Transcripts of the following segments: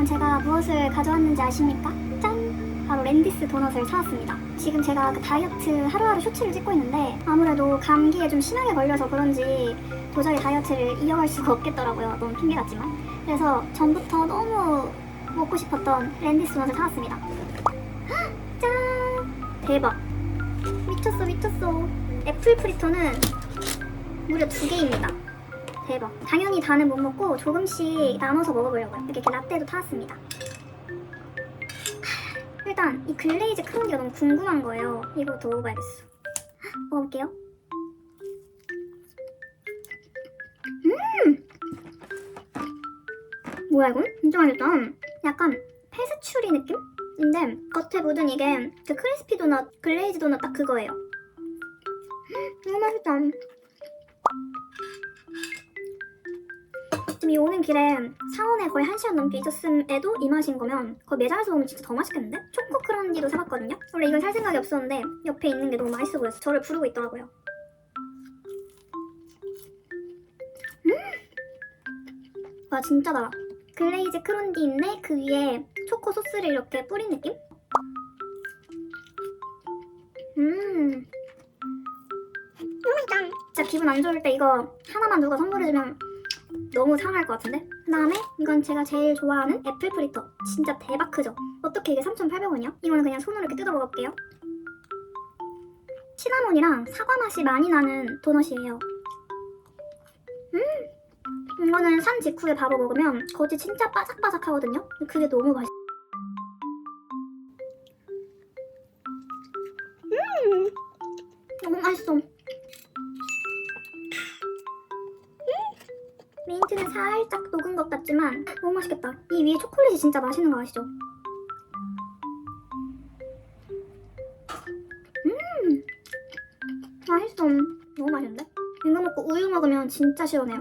여러분 제가 무엇을 가져왔는지 아십니까? 짠! 바로 랜디스 도넛을 사왔습니다. 지금 제가 그 다이어트 하루하루 쇼츠를 찍고 있는데 아무래도 감기에 좀 심하게 걸려서 그런지 도저히 다이어트를 이어갈 수가 없겠더라고요. 너무 핑계 같지만. 그래서 전부터 너무 먹고 싶었던 랜디스 도넛을 사왔습니다. 헉, 짠! 대박. 미쳤어 미쳤어. 애플 프리토는 무려 두 개입니다. 대박. 당연히 다는 못 먹고 조금씩 나눠서 먹어보려고요. 이렇게, 이렇게 라떼도 타왔습니다. 일단 이 글레이즈 크런디가 너무 궁금한 거예요. 이거부터 먹어봐야겠어. 먹어볼게요. 음! 뭐야 이건? 진짜 맛있다. 약간 페스츄리 느낌인데 겉에 묻은 이게 그 크리스피 도넛, 글레이즈 도넛 딱 그거예요. 음, 너무 맛있다. 지금 이 오는 길에 사원에 거의 1시간 넘게 있었음에도 이 맛인 거면 거의 매장에서 먹으면 진짜 더 맛있겠는데? 초코 크런디도 사봤거든요? 원래 이건 살 생각이 없었는데 옆에 있는 게 너무 맛있어 보여서 저를 부르고 있더라고요. 음! 와 진짜 달아. 글레이즈 크런디 인데 그 위에 초코 소스를 이렇게 뿌린 느낌? 음. 맛있다. 진짜 기분 안 좋을 때 이거 하나만 누가 선물해주면 너무 상할 것 같은데? 그 다음에 이건 제가 제일 좋아하는 애플 프리터 진짜 대박 크죠? 어떻게 이게 3,800원이요? 이거는 그냥 손으로 이렇게 뜯어 먹을게요 시나몬이랑 사과 맛이 많이 나는 도넛이에요 음 이거는 산 직후에 바로 먹으면 겉이 진짜 바삭바삭하거든요? 그게 너무 맛있어 음 민트는 살짝 녹은 것 같지만 너무 맛있겠다. 이 위에 초콜릿이 진짜 맛있는 거 아시죠? 음, 맛있어. 너무 맛있는데? 이거 먹고 우유 먹으면 진짜 시원해요.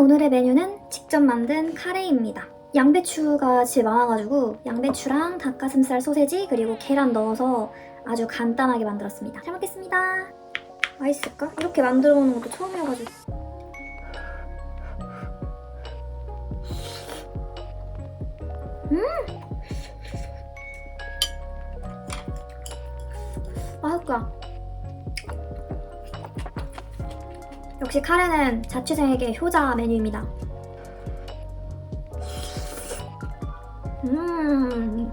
오늘의 메뉴는 직접 만든 카레입니다. 양배추가 집에 많아가지고 양배추랑 닭가슴살 소세지 그리고 계란 넣어서 아주 간단하게 만들었습니다. 잘 먹겠습니다. 맛있을까? 이렇게 만들어 보는 것도 처음이어가지고. 음! 맛있다. 역시 카레는 자취생에게 효자 메뉴입니다. 음.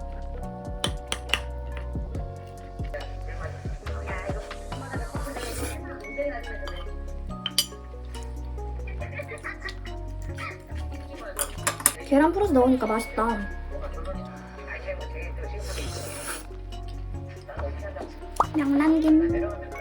계란 풀어서 넣으니까 맛있다. 명란김